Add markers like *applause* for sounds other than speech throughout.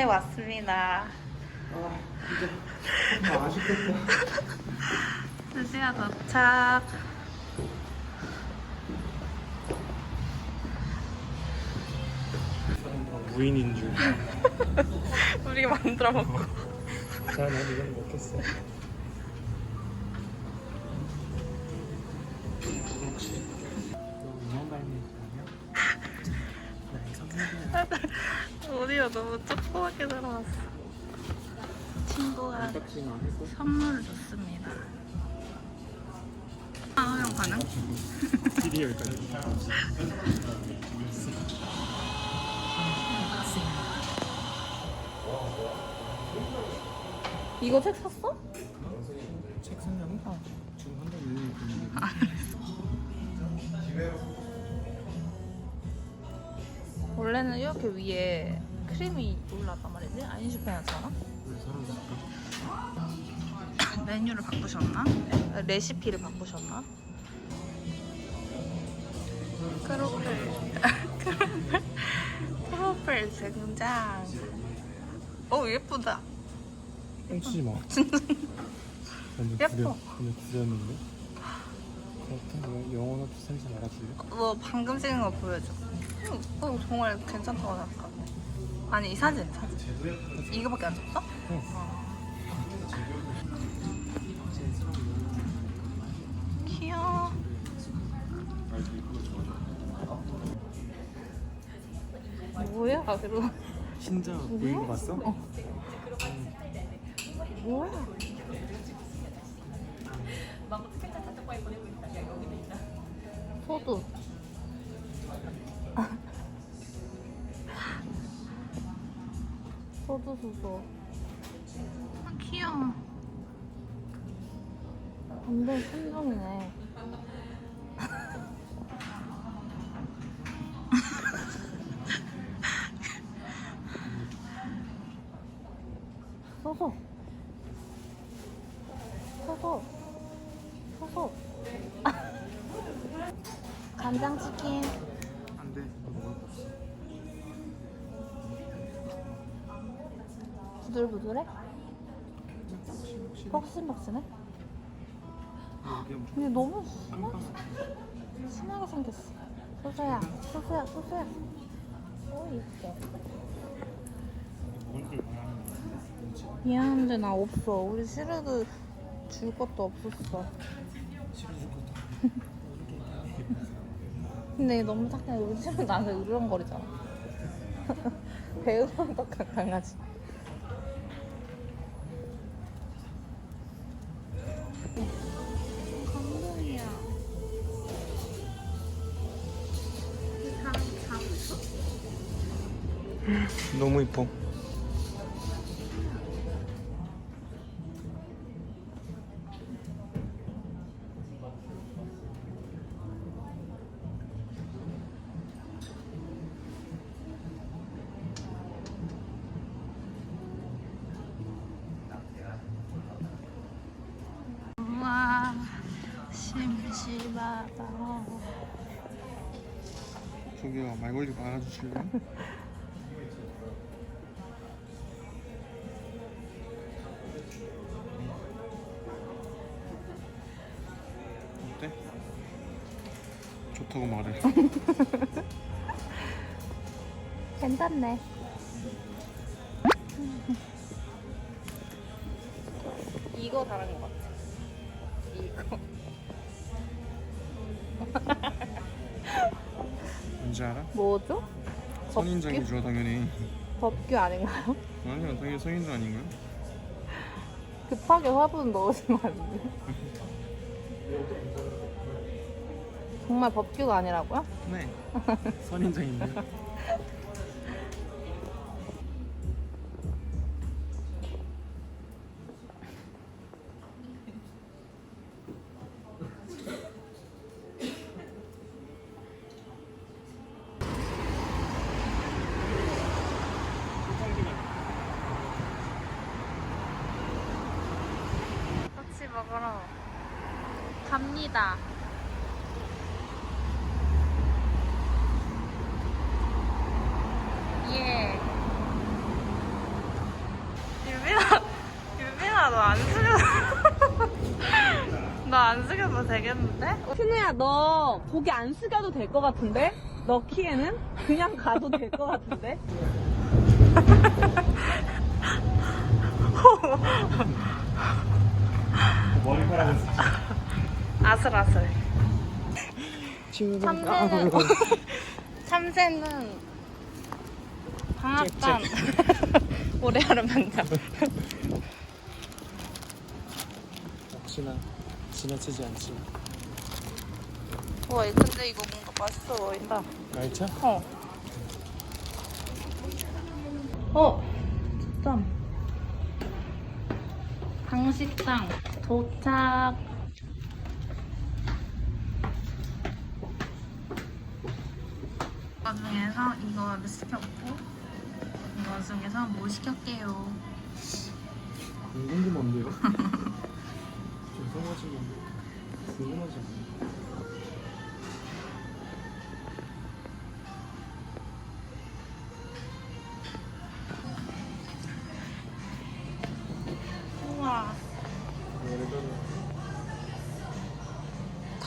카페에 왔습니다. 아 진짜 아, 아쉽겠다 드디어 도착. 무인인 줄. *laughs* 우리가 만들어 먹고. 자, 난 이건 먹겠어. 조그맣게 들어왔어. 친구가. 선물을 줬습니다. 아, 형 가능? *laughs* 이거 책 샀어? 책 산다고? 지금 한달 내내 보는데. 원래는 이렇게 위에 크림이 올라왔단 말이지? 사람 줄까? *coughs* 메뉴를 바꾸셨나? 레시피를 바꾸셨나? 크로플 *laughs* 크로플 크로플 등장 오 예쁘다 뻥치지 마. *laughs* 완전 예뻐. 구려. 완전 구렸는데. 그렇다면 영원 없이 생지 말아줄래? 너 방금 찍은 거 보여줘 어, 어, 정말 괜찮다고 생각하네 아니 이 사진 사진 이거밖에 안 줬어? 응. 귀여워 뭐야 그리고 신자 보인 거 봤어? 뭐 완전 순종이네 소소 소소 소소 간장치킨 안 돼. 너 먹을 거 없어. 부들부들해? 벅신벅신해? 여기 엄청 근데 너무. 심하게 생겼어. 소소야 소소야 소소야. 오 이뻐. 미안한데 나 없어. 우리 시르드 줄 것도 없었어. *laughs* 근데 너무 착해. 우리 시르드 나한테 으르렁거리잖아. *laughs* 배우랑 똑같은 강아지 심심하다 저기요 말 걸리 말아주실래요? 어때? 좋다고 말해. *laughs* 괜찮네 이거 다른 것 같아 이거 *laughs* 뭔지 알아? 뭐죠? 선인장이죠 당연히. 법규 아닌가요? *laughs* 아니요 당연히 선인장 아닌가요? 급하게 화분 넣으신 거 아니에요? 정말 법규가 아니라고요? 네. *laughs* 선인장인데요. 그럼 갑니다. 예. 유빈아, *laughs* 유빈아 너 안 숙여도 *laughs* 너 안 숙여도 되겠는데? 신우야 너 고개 안 숙여도 될 것 같은데? 너 키에는? 그냥 가도 될 것 같은데? *laughs* 머리카락은 아슬아슬. 친구들 참새는 *laughs* 참새는 방앗간 오래 하루 면접. 역시나 지나치지 않지 와 근데 이거 뭔가 맛있어 보인다. 알죠? 어. 어. 점. 방식당 도착. 이거 중에서 이거를 시켰고 이거 중에서 뭐 시켰게요? 안 궁금한데요? *laughs* 죄송하지만 궁금하지 않아요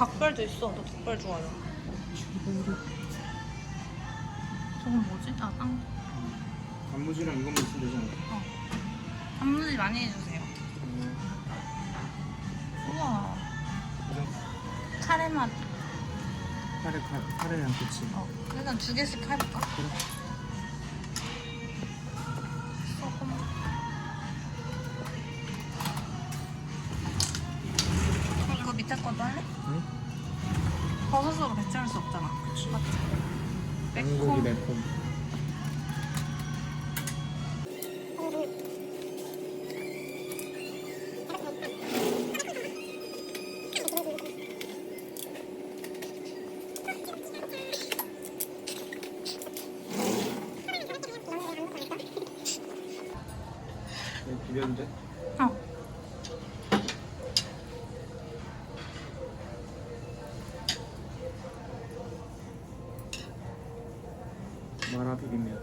닭발도 있어. 너 닭발 좋아해. 저건 뭐지? 아, 땅. 단무지랑 이것만 있으면 되잖아 단무지 많이 해주세요. 우와. 카레 맛. 카레 카, 카레랑 같이 어, 일단 두 개씩 해볼까? 그래. 매콤. 네, 비벼인데? 어. 마라 비빔면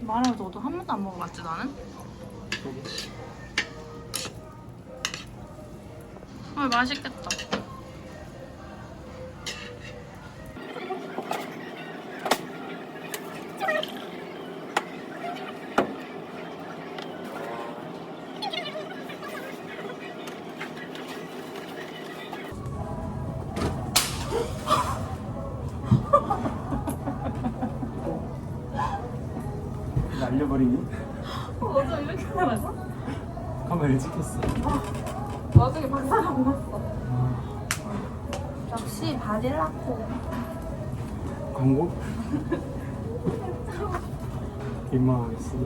마라 너도 한 번도 안 먹어봤지 나는? 저기 아 맛있겠다. 날려버리니? 어제 이렇게 살았어? 카메라에 찍혔어 나중에 박사랑 났어. 역시 바질라코. 광고? *laughs* 민망하겠어.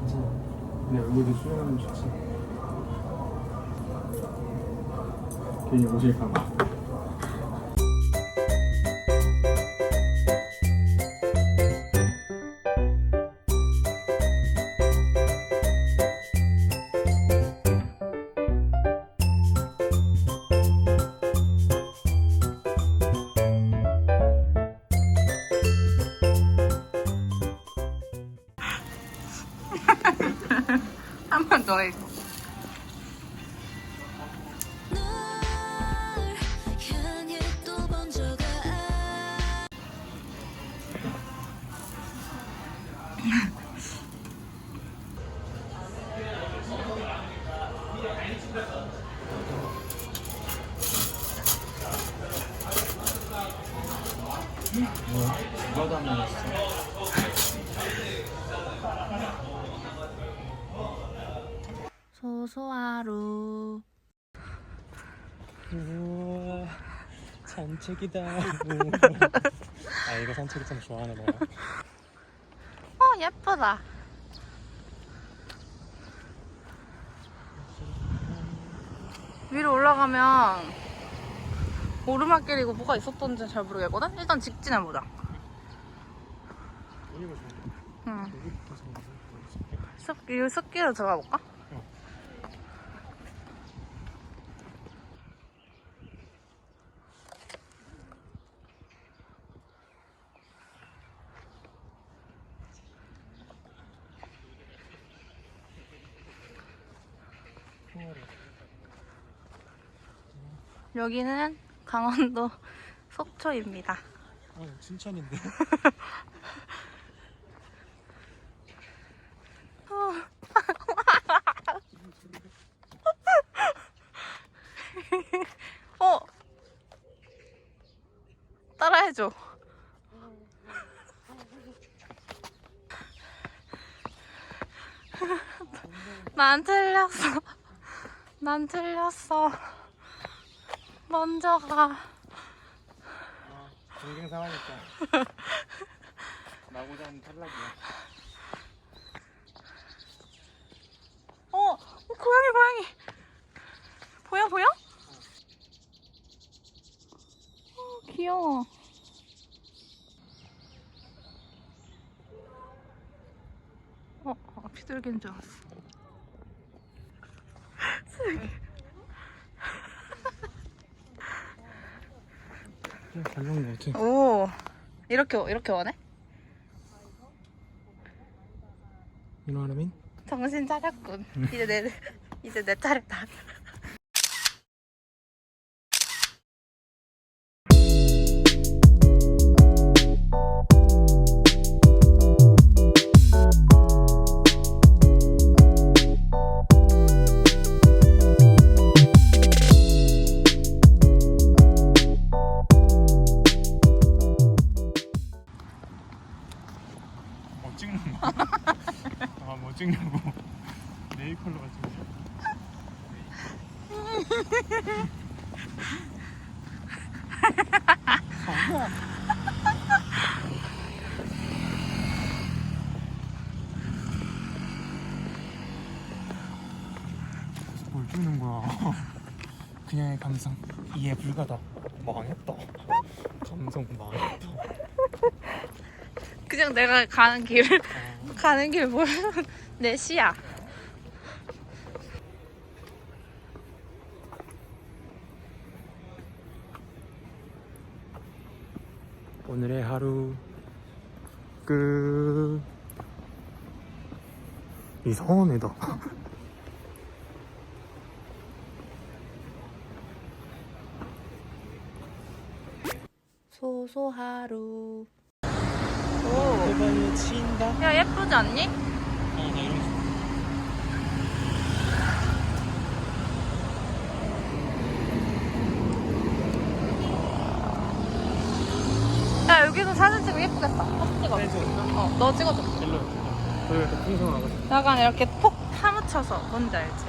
괜찮아. 내 얼굴도 수영하면 좋지. 괜히 오실까봐 한번 소소하루. 우와 산책이다 *laughs* 아 이거 산책 참 좋아하는 거야 어 예쁘다. 위로 올라가면 오르막길이고 뭐가 있었던지 잘 모르겠거든. 일단 직진해 보자. 여기가 좋은데 응. 숲, 이 숲길로 들어가 볼까? 여기는 강원도 *laughs* 속초입니다. 아 춘천인데 *laughs* 어! 따라해줘. *laughs* 난 틀렸어. 난 틀렸어. 먼저 가. 아 경쟁 상하니까 나고자 하는 탈락이야 어, 어, 고양이, 고양이. 보여, 보여? 어, 귀여워. 어, 어 비둘기인 줄 알았어. *laughs* 잘 나온 거 같아 오, 이렇게, 이렇게 원해? 이노하라민? 정신 차렸군. 이제 내, 이제 내 차례다. 네일 컬러가 찍냐? 뭘 찍는 거야? *laughs* 그냥의 감성. 이해 불가다. 망했다. 감성 망했다. 그냥 내가 가는 길을, 가는 길 보면 내 시야. 오늘의 하루 끝 이상한 애다 *laughs* 소소하루. 오. 대박이 친다 야, 예쁘지 않니? 아나 이런 거 야, 여기서 사진 찍으면 예쁘겠다. 사진 찍어. 찍어줄까? 어, 너 찍어줘. 일로 여기 약간 풍성하거든 약간 이렇게 톡 파묻혀서 뭔지 알지?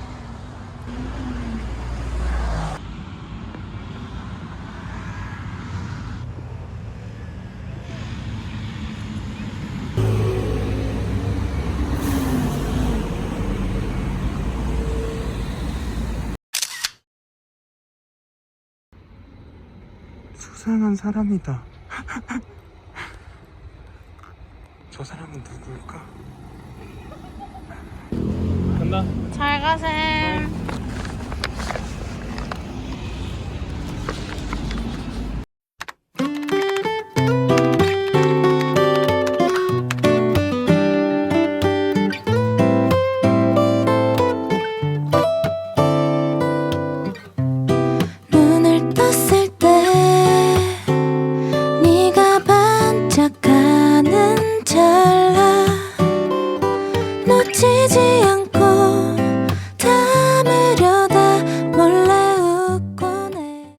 수상한 사람이다 *laughs* 저 사람은 누굴까? 간다 잘 가셈.